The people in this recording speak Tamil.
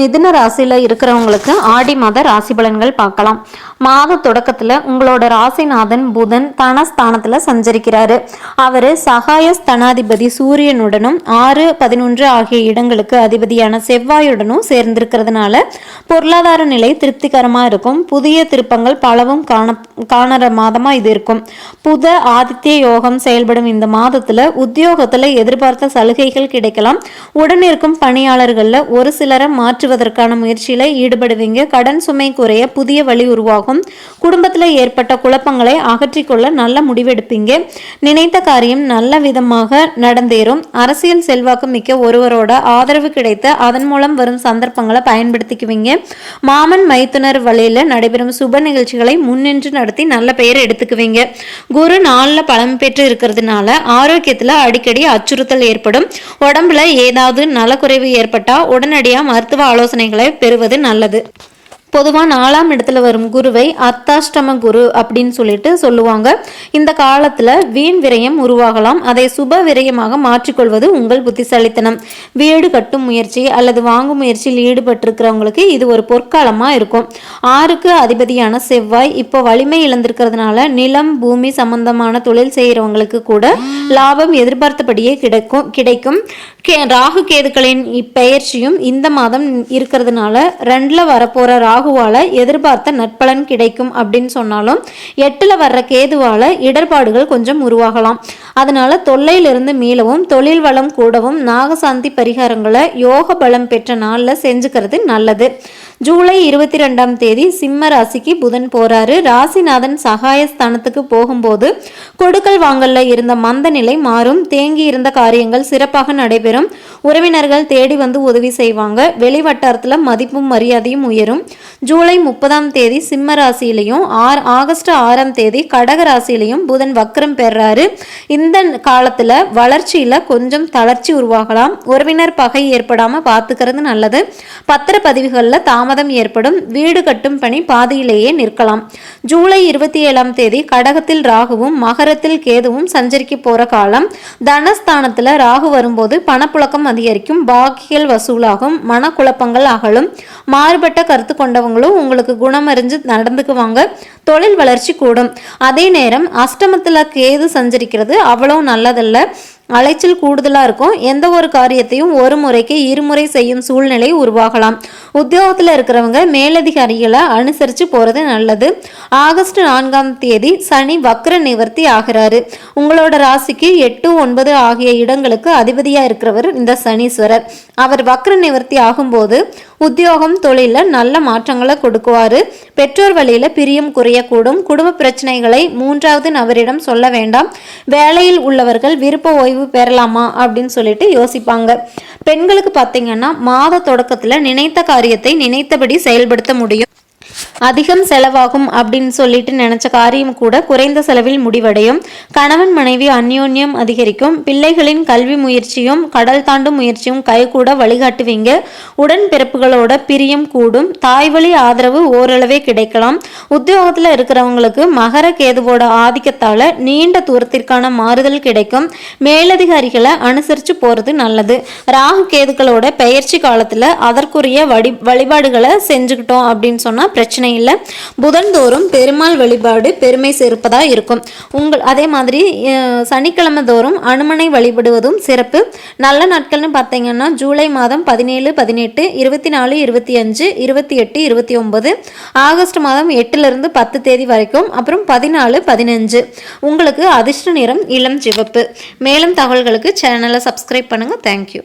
மிதுன ராசியில் இருக்கிறவங்களுக்கு ஆடி மாத ராசி பலன்கள் பார்க்கலாம். மாத தொடக்கத்தில் உங்களோட ராசிநாதன் புதன் தனஸ்தானத்துல சஞ்சரிக்கிறாரு. அவர் சகாய ஸ்தனாதிபதி சூரியனுடனும் ஆறு பதினொன்று ஆகிய இடங்களுக்கு அதிபதியான செவ்வாயுடனும் சேர்ந்திருக்கிறதுனால பொருளாதார நிலை திருப்திகரமாக இருக்கும். புதிய திருப்பங்கள் பலவும் காண காணற மாதமாக இது இருக்கும். புத ஆதித்ய யோகம் செயல்படும் இந்த மாதத்தில் உத்தியோகத்தில் எதிர்பார்த்த சலுகைகள் கிடைக்கலாம். உடன் இருக்கும் பணியாளர்களில் ஒரு சிலரை மாற்றுவதற்கான முயற்சியில் ஈடுபடுவீங்க. கடன் சுமை குறைய புதிய வழி உருவாகும். குடும்பத்தில் ஏற்பட்ட குழப்பங்களை அகற்றிக்கொள்ள நல்ல முடிவெடுப்பீங்க. நினைத்த காரியம் நல்ல விதமாக நடந்தேறும். அரசியல் செல்வாக்கு மிக்க ஒருவரோட ஆதரவு கிடைத்து அதன் மூலம் வரும் சந்தர்ப்பங்களை பயன்படுத்திக்குவீங்க. மாமன் மைத்துனர் வழியில் நடைபெறும் சுப நிகழ்ச்சிகளை முன்னின்று நடத்தி நல்ல பெயர் எடுத்துக்குவீங்க. குரு நாளில் பலம் பெற்று இருக்கிறதுனால ஆரோக்கியத்தில் அடிக்கடி அச்சுறுத்தல் ஏற்படும். உடம்புல ஏதாவது நலக்குறைவு ஏற்பட்டால் உடனடியாக மருத்துவ ஆலோசனைகளை பெறுவது நல்லது. பொதுவாக நாலாம் இடத்துல வரும் குருவை அர்த்தாஷ்டம குரு அப்படின்னு சொல்லிட்டு சொல்லுவாங்க. இந்த காலத்தில் வீண் விரயம் உருவாகலாம். அதை சுப விரயமாக மாற்றிக்கொள்வது உங்கள் புத்திசாலித்தனம். வீடு கட்டும் முயற்சி அல்லது வாங்கும் முயற்சியில் ஈடுபட்டிருக்கிறவங்களுக்கு இது ஒரு பொற்காலமாக இருக்கும். ஆறுக்கு அதிபதியான செவ்வாய் இப்போ வலிமை இழந்திருக்கிறதுனால நிலம் பூமி சம்பந்தமான தொழில் செய்கிறவங்களுக்கு கூட லாபம் எதிர்பார்த்தபடியே கிடைக்கும் கிடைக்கும். கே ராகு கேதுக்களின் இப்பெயர்ச்சியும் இந்த மாதம் இருக்கிறதுனால ரெண்டில் வரப்போகிற ராகு ராகுவால் எதிர்பார்த்த நட்பலன் கிடைக்கும் அப்படின்னு சொன்னாலும் எட்டில் வர்ற கேதுவால் இடர்பாடுகள் கொஞ்சம் உருவாகலாம். அதனால தொல்லையிலிருந்து மீளவும் தொழில் வளம் கூடவும் நாகசாந்தி பரிகாரங்களை யோக பலம் பெற்ற நாளில் செஞ்சுக்கிறது நல்லது. ஜூலை இருபத்தி ரெண்டாம் தேதி சிம்ம ராசிக்கு புதன் போறாரு. ராசிநாதன் சகாயஸ்தானத்துக்கு போகும்போது கொடுக்கல் வாங்கல்ல இருந்த மந்த நிலை மாறும். தேங்கி இருந்த காரியங்கள் சிறப்பாக நடைபெறும். உறவினர்கள் தேடி வந்து உதவி செய்வாங்க. வெளிவட்டாரத்தில் மதிப்பும் மரியாதையும் உயரும். ஜூலை முப்பதாம் தேதி சிம்ம ராசியிலையும் ஆர் ஆகஸ்ட் ஆறாம் தேதி கடக ராசியிலையும் புதன் வக்ரம் பெறாரு. இந்த காலத்தில் வளர்ச்சியில் கொஞ்சம் தளர்ச்சி உருவாகலாம். உறவினர் பகை ஏற்படாமல் பார்த்துக்கிறது நல்லது. பத்திரப்பதிவுகளில் தாமதம் ஏற்படும். வீடு கட்டும் பணி பாதியிலேயே நிற்கலாம். ஜூலை இருபத்தி ஏழாம் தேதி கடகத்தில் ராகுவும் மகரத்தில் கேதுவும் சஞ்சரிக்க போகிற காலம். தனஸ்தானத்தில் ராகு வரும்போது பணப்புழக்கம் அதிகரிக்கும். பாக்கிகள் வசூலாகும். மனக்குழப்பங்கள் அகலும். மாறுபட்ட கருத்து கொண்ட கொண்டவங்களும் உங்களுக்கு குணமறிஞ்சு நடந்துக்குவாங்க. தொழில் வளர்ச்சி கூடும். அதே நேரம் அஷ்டமத்தில் கேது சஞ்சரிக்கிறது அவ்வளோ நல்லதல்ல. அலைச்சல் கூடுதலாக இருக்கும். எந்த ஒரு காரியத்தையும் ஒரு முறைக்கு இருமுறை செய்யும் சூழ்நிலை உருவாகலாம். உத்தியோகத்தில் இருக்கிறவங்க மேலதிகாரிகளை அனுசரித்து போகிறது நல்லது. ஆகஸ்ட் நான்காம் தேதி சனி வக்ர நிவர்த்தி ஆகிறாரு. உங்களோட ராசிக்கு எட்டு ஒன்பது ஆகிய இடங்களுக்கு அதிபதியாக இருக்கிறவர் இந்த சனீஸ்வரர். அவர் வக்ர நிவர்த்தி ஆகும்போது உத்தியோகம் தொழிலில் நல்ல மாற்றங்களை கொடுக்குவார். பெற்றோர் வழியில் பிரியம் குறையக்கூடும். குடும்ப பிரச்சனைகளை மூன்றாவது நபரிடம் சொல்ல வேண்டாம். வேலையில் உள்ளவர்கள் விருப்ப ஓய்வு பெறலாமா அப்படின்னு சொல்லிட்டு யோசிப்பாங்க. பெண்களுக்கு பார்த்தீங்கன்னா மாத தொடக்கத்தில் நினைத்த காரியத்தை நினைத்தபடி செயல்படுத்த முடியும். அதிகம் செலவாகும் அப்படின்னு சொல்லிட்டு நினைச்ச காரியம் கூட குறைந்த செலவில் முடிவடையும். கணவன் மனைவி அந்யோன்யம் அதிகரிக்கும். பிள்ளைகளின் கல்வி முயற்சியும் கடல் தாண்டும் முயற்சியும் கைகூட வழிகாட்டுவீங்க. உடன் பிறப்புகளோட பிரியம் கூடும். தாய்வழி ஆதரவு ஓரளவே கிடைக்கலாம். உத்தியோகத்தில் இருக்கிறவங்களுக்கு மகர கேதுவோட ஆதிக்கத்தால நீண்ட தூரத்திற்கான மாறுதல் கிடைக்கும். மேலதிகாரிகளை அனுசரித்து போகிறது நல்லது. ராகு கேதுக்களோட பெயர்ச்சி காலத்தில் அதற்குரிய வழி வழிபாடுகளை செஞ்சுக்கிட்டோம் அப்படின்னு சொன்னால் பிரச்சனை இல்லை. புதன்தோறும் பெருமாள் வழிபாடு பெருமை சேர்ப்பதாக இருக்கும். உங்கள் அதே மாதிரி சனிக்கிழமை தோறும் அனுமனை வழிபடுவதும் சிறப்பு. நல்ல நாட்கள்னு பார்த்தீங்கன்னா ஜூலை மாதம் பதினேழு பதினெட்டு இருபத்தி நாலு இருபத்தி அஞ்சு இருபத்தி எட்டு இருபத்தி ஒன்பது ஆகஸ்ட் மாதம் எட்டுலேருந்து பத்து தேதி வரைக்கும் அப்புறம் பதினாலு பதினஞ்சு. உங்களுக்கு அதிர்ஷ்ட நிறம் இளம் சிவப்பு. மேலும் தகவல்களுக்கு சேனலை சப்ஸ்கிரைப் பண்ணுங்கள் தேங்க்யூ